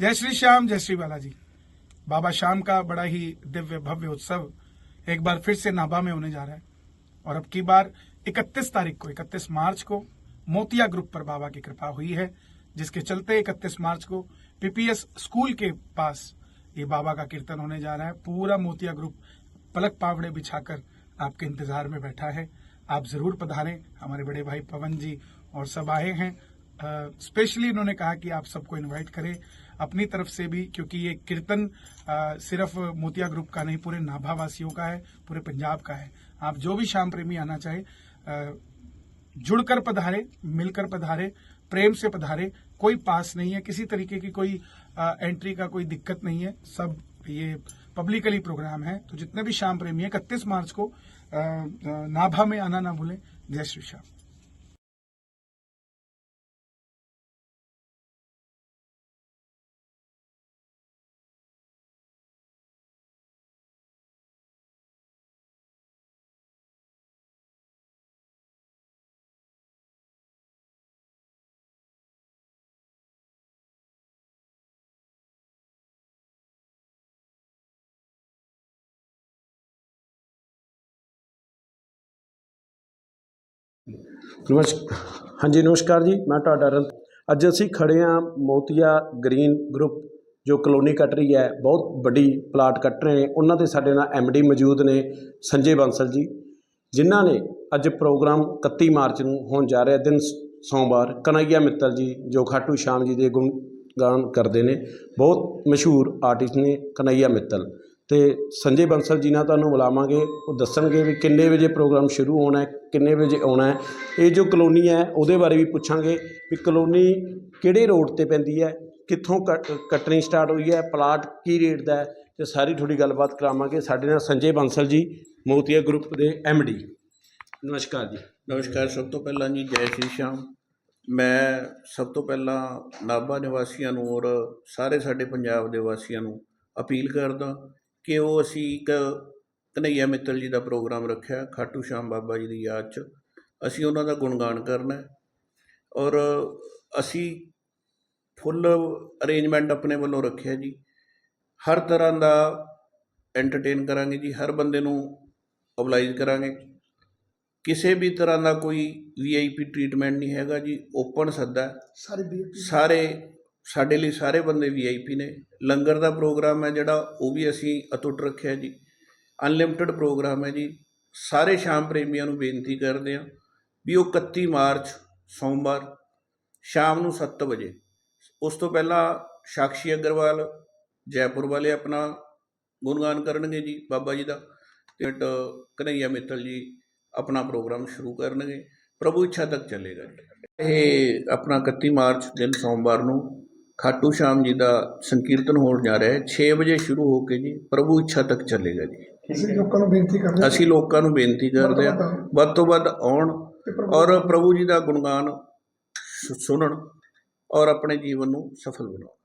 जय श्री श्याम, जय श्री बालाजी। बाबा श्याम का बड़ा ही दिव्य, भव्य उत्सव एक बार फिर से नाभा में होने जा रहा है। और अब की बार 31 तारीख को 31 मार्च को मोतिया ग्रुप पर बाबा की कृपा हुई है, जिसके चलते 31 मार्च को पीपीएस स्कूल के पास ये बाबा का कीर्तन होने जा रहा है। पूरा मोतिया ग्रुप पलक पावड़े बिछाकर आपके इंतज़ार में बैठा है। आप ज़रूर पधारें। हमारे बड़े भाई पवन जी और सब आए हैं। स्पेशली इन्होंने कहा कि आप सबको इनवाइट करें अपनी तरफ़ से भी क्योंकि ये कीर्तन सिर्फ़ मोतिया ग्रुप का नहीं पूरे नाभा वासियों का है पूरे पंजाब का है। आप जो भी श्याम प्रेमी आना चाहे जुड़कर पधारे मिलकर पधारे प्रेम से पधारे कोई पास नहीं है किसी तरीके की कोई अ, एंट्री का कोई दिक्कत नहीं है सब ये पब्लिकली प्रोग्राम है। तो जितने भी श्याम प्रेमी है इकतीस मार्च को अ, नाभा में आना ना भूलें। जय श्री श्याम। ਨਮਸਕਾਰ ਹਾਂਜੀ, ਨਮਸਕਾਰ ਜੀ, ਮੈਂ ਤੁਹਾਡਾ ਰਨ ਅੱਜ ਅਸੀਂ ਖੜੇ ਹਾਂ ਮੋਤੀਆ ਗ੍ਰੀਨ ਗਰੁੱਪ, ਜੋ ਕਲੋਨੀ ਕੱਟ ਰਹੀ ਹੈ, ਬਹੁਤ ਵੱਡੀ ਪਲਾਟ ਕੱਟ ਰਹੇ ਨੇ, ਉਹਨਾਂ ਦੇ ਸਾਡੇ ਨਾਲ ਐਮਡੀ ਮੌਜੂਦ ਨੇ ਸੰਜੇ ਬੰਸਲ ਜੀ, ਜਿਨ੍ਹਾਂ ਨੇ ਅੱਜ ਪ੍ਰੋਗਰਾਮ 31 ਮਾਰਚ ਨੂੰ ਹੋਣ ਜਾ ਰਿਹਾ ਦਿਨ ਸੋਮਵਾਰ, ਕਨਈਆ ਮਿੱਤਲ ਜੀ, ਜੋ ਖਾਟੂ ਸ਼ਾਮ ਜੀ ਦੇ ਗੁਣ ਗਾਨ ਕਰਦੇ ਨੇ, ਬਹੁਤ ਮਸ਼ਹੂਰ ਆਰਟਿਸਟ ਨੇ ਕਨਈਆ ਮਿੱਤਲ। ਤੇ ਸੰਜੇ ਬੰਸਲ ਜੀ ਨਾਲ ਤੁਹਾਨੂੰ ਬੁਲਾਵਾਂਗੇ ਉਹ ਦੱਸਣਗੇ ਵੀ ਕਿੰਨੇ ਵਜੇ ਪ੍ਰੋਗਰਾਮ ਸ਼ੁਰੂ ਹੋਣਾ ਹੈ ਕਿੰਨੇ ਵਜੇ ਆਉਣਾ ਹੈ। ਇਹ ਜੋ ਕਲੋਨੀ ਹੈ ਉਹਦੇ ਬਾਰੇ ਵੀ ਪੁੱਛਾਂਗੇ ਵੀ ਕਲੋਨੀ ਕਿਹੜੇ ਰੋਡ ਤੇ ਪੈਂਦੀ ਹੈ ਕਿੱਥੋਂ ਕੱਟ- ਕੱਟਣੀ ਸਟਾਰਟ ਹੋਈ ਹੈ ਪਲਾਟ ਕੀ ਰੇਟ ਦਾ ਹੈ ਤੇ ਸਾਰੀ ਥੋੜੀ ਗੱਲਬਾਤ ਕਰਾਵਾਂਗੇ। ਸਾਡੇ ਨਾਲ ਸੰਜੇ ਬੰਸਲ ਜੀ ਮੋਤੀਆ ਗਰੁੱਪ ਦੇ ਡੀ। ਨਮਸਕਾਰ ਜੀ। ਨਮਸਕਾਰ ਸਭ ਤੋਂ ਪਹਿਲਾਂ ਜੀ ਜੈ ਸ਼੍ਰੀ ਸ਼ਾਮ। ਮੈਂ ਸਭ ਤੋਂ ਪਹਿਲਾਂ ਨਾਭਾ ਨਿਵਾਸੀਆਂ ਨੂੰ ਔਰ ਸਾਰੇ ਸਾਡੇ ਪੰਜਾਬ ਦੇ ਵਾਸੀਆਂ ਨੂੰ ਅਪੀਲ ਕਰਦਾ ਕਿ ਉਹ ਅਸੀਂ ਇੱਕ ਕਨਈਆ ਮਿੱਤਲ ਜੀ ਦਾ ਪ੍ਰੋਗਰਾਮ ਰੱਖਿਆ ਖਾਟੂ ਸ਼ਾਮ ਬਾਬਾ ਜੀ ਦੀ ਯਾਦ 'ਚ। ਅਸੀਂ ਉਹਨਾਂ ਦਾ ਗੁਣਗਾਨ ਕਰਨਾ ਔਰ ਅਸੀਂ ਫੁੱਲ ਅਰੇਂਜਮੈਂਟ ਆਪਣੇ ਵੱਲੋਂ ਰੱਖਿਆ ਜੀ। ਹਰ ਤਰ੍ਹਾਂ ਦਾ ਐਂਟਰਟੇਨ ਕਰਾਂਗੇ ਜੀ ਹਰ ਬੰਦੇ ਨੂੰ ਓਬਲਾਈਜ਼ ਕਰਾਂਗੇ। ਕਿਸੇ ਵੀ ਤਰ੍ਹਾਂ ਦਾ ਕੋਈ ਵੀਆਈਪੀ ਟ੍ਰੀਟਮੈਂਟ ਨਹੀਂ ਹੈਗਾ ਜੀ ਓਪਨ ਸੱਦਾ ਹੈ। ਸਾਰੇ ਸਾਡੇ ਲਈ ਸਾਰੇ ਬੰਦੇ ਵੀਆਈਪੀ ਨੇ। ਲੰਗਰ ਦਾ ਪ੍ਰੋਗਰਾਮ ਹੈ ਜਿਹੜਾ, ਉਹ ਵੀ ਅਸੀਂ ਅਟੁੱਟ ਰੱਖਿਆ ਜੀ। ਅਨਲਿਮਟਿਡ ਪ੍ਰੋਗਰਾਮ ਹੈ ਜੀ। ਸਾਰੇ ਸ਼ਾਮ ਪ੍ਰੇਮੀਆਂ ਨੂੰ ਬੇਨਤੀ ਕਰਦੇ ਹਾਂ ਵੀ ਉਹ 31 ਮਾਰਚ, ਸੋਮਵਾਰ, ਸ਼ਾਮ ਨੂੰ 7 ਵਜੇ। ਉਸ ਤੋਂ ਪਹਿਲਾਂ ਸਾਕਸ਼ੀ ਅਗਰਵਾਲ ਜੈਪੁਰ ਵਾਲੇ ਆਪਣਾ ਗੁਣਗਾਨ ਕਰਨਗੇ ਜੀ, ਬਾਬਾ ਜੀ ਦਾ। ਤੇ ਟ- ਕਨਈਆ ਮਿੱਤਲ ਜੀ ਆਪਣਾ ਪ੍ਰੋਗਰਾਮ ਸ਼ੁਰੂ ਕਰਨਗੇ। ਪ੍ਰਭੂ ਇੱਛਾ ਤੱਕ ਚੱਲੇਗਾ ਇਹ ਆਪਣਾ 31 ਮਾਰਚ, ਦਿਨ ਸੋਮਵਾਰ ਨੂੰ ਖਾਟੂ ਸ਼ਾਮ ਜੀ ਦਾ ਸੰਕੀਰਤਨ ਹੋਣ ਜਾ ਰਿਹਾ ਹੈ। 6 ਵਜੇ ਸ਼ੁਰੂ ਹੋ ਕੇ ਜੀ ਪ੍ਰਭੂ ਇੱਛਾ ਤੱਕ ਚੱਲੇਗਾ ਜੀ। ਅਸੀਂ ਲੋਕਾਂ ਨੂੰ ਬੇਨਤੀ ਕਰਦੇ ਹਾਂ? ਅਸੀਂ ਲੋਕਾਂ ਨੂੰ ਬੇਨਤੀ ਕਰਦੇ ਹਾਂ। ਵੱਧ ਤੋਂ ਵੱਧ ਆਉਣ ਔਰ ਪ੍ਰਭੂ ਜੀ ਦਾ ਗੁਣਗਾਨ ਸੁਣਨ ਔਰ ਆਪਣੇ ਜੀਵਨ ਨੂੰ ਸਫਲ ਬਣਾਉਣ।